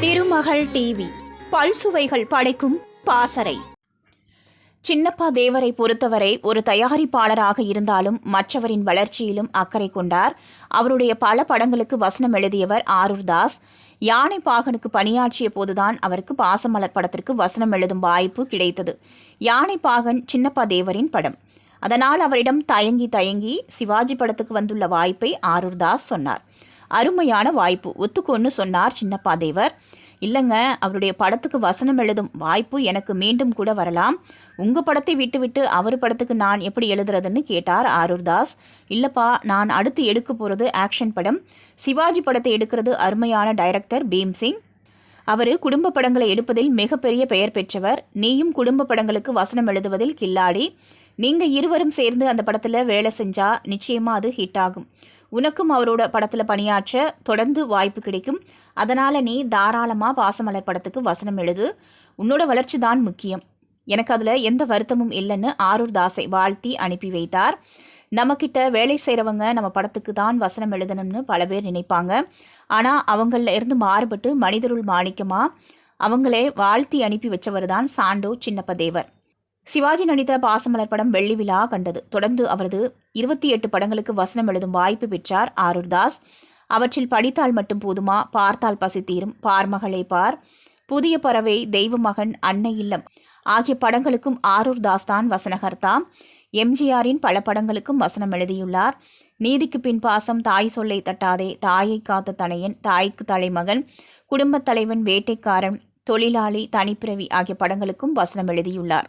திருமகள் TV. பல்சுவைகள் படைக்கும் பாசறை. சின்னப்பா தேவரை பொறுத்தவரை ஒரு தயாரிப்பாளராக இருந்தாலும் மற்றவரின் வளர்ச்சியிலும் அக்கறை கொண்டார். அவருடைய பல படங்களுக்கு வசனம் எழுதியவர் ஆரூர் தாஸ். யானை பாகனுக்கு பணியாற்றிய போதுதான் அவருக்கு பாசமலர் படத்திற்கு வசனம் எழுதும் வாய்ப்பு கிடைத்தது. யானை பாகன் சின்னப்பா தேவரின் படம். அதனால் அவரிடம் தயங்கி தயங்கி சிவாஜி படத்துக்கு வந்துள்ள வாய்ப்பை ஆரூர் தாஸ் சொன்னார். அருமையான வாய்ப்பு. ஒத்துக்கோன்னு சொன்னார் சின்னப்பா தேவர். இல்லைங்க அவருடைய படத்துக்கு வசனம் எழுதும் வாய்ப்பு எனக்கு மீண்டும் கூட வரலாம். உங்கள் படத்தை விட்டுவிட்டு அவர் படத்துக்கு நான் எப்படி எழுதுறதுன்னு கேட்டார் ஆரூர் தாஸ் இல்லைப்பா நான் அடுத்து எடுக்க போகிறது ஆக்ஷன் படம். சிவாஜி படத்தை எடுக்கிறது அருமையான டைரக்டர் பீம்சிங். அவர் குடும்ப படங்களை எடுப்பதில் மிகப்பெரிய பெயர் பெற்றவர். நீயும் குடும்ப படங்களுக்கு வசனம் எழுதுவதில் கில்லாடி. நீங்கள் இருவரும் சேர்ந்து அந்த படத்தில் வேலை செஞ்சால் நிச்சயமாக அது ஹிட் ஆகும். உனக்கும் அவரோட படத்தில் பணியாற்ற தொடர்ந்து வாய்ப்பு கிடைக்கும். அதனால் நீ தாராளமாக பாசமலர் படத்துக்கு வசனம் எழுது. உன்னோட வளர்ச்சி தான் முக்கியம். எனக்கு அதில் எந்த வருத்தமும் இல்லைன்னு ஆரூர் தாஸை வாழ்த்தி அனுப்பி வைத்தார். நம்மக்கிட்ட வேலை செய்கிறவங்க நம்ம படத்துக்கு தான் வசனம் எழுதணும்னு பல பேர் நினைப்பாங்க. ஆனால் அவங்கள இருந்து மாறுபட்டு மனிதருள் மாணிக்கமாக அவங்களே வாழ்த்தி அனுப்பி வச்சவர் தான் சாண்டோ சின்னப்ப தேவர் சிவாஜி நடித்த பாசமலர் படம் வெள்ளி விழா கண்டது. தொடர்ந்து அவரது இருபத்தி எட்டு படங்களுக்கு வசனம் எழுதும் வாய்ப்பு பெற்றார் ஆரூர் தாஸ் அவற்றில் படித்தால் மட்டும் போதுமா? பார்த்தால் பசி தீரும். பார்மகளே பார். புதிய பறவை தெய்வ மகன் அன்னை இல்லம் ஆகிய படங்களுக்கும் ஆரூர் தாஸ் தான் வசனகர்த்தா. எம்ஜிஆரின் பல படங்களுக்கும் வசனம் எழுதியுள்ளார். நீதிக்கு பின் பாசம் தாய் சொல்லை தட்டாதே. தாயை காத்த தனையன் தாய்க்கு தலைமகன் குடும்பத் தலைவன் வேட்டைக்காரன் தொழிலாளி தனிப்பிறவி ஆகிய படங்களுக்கும் வசனம் எழுதியுள்ளார்.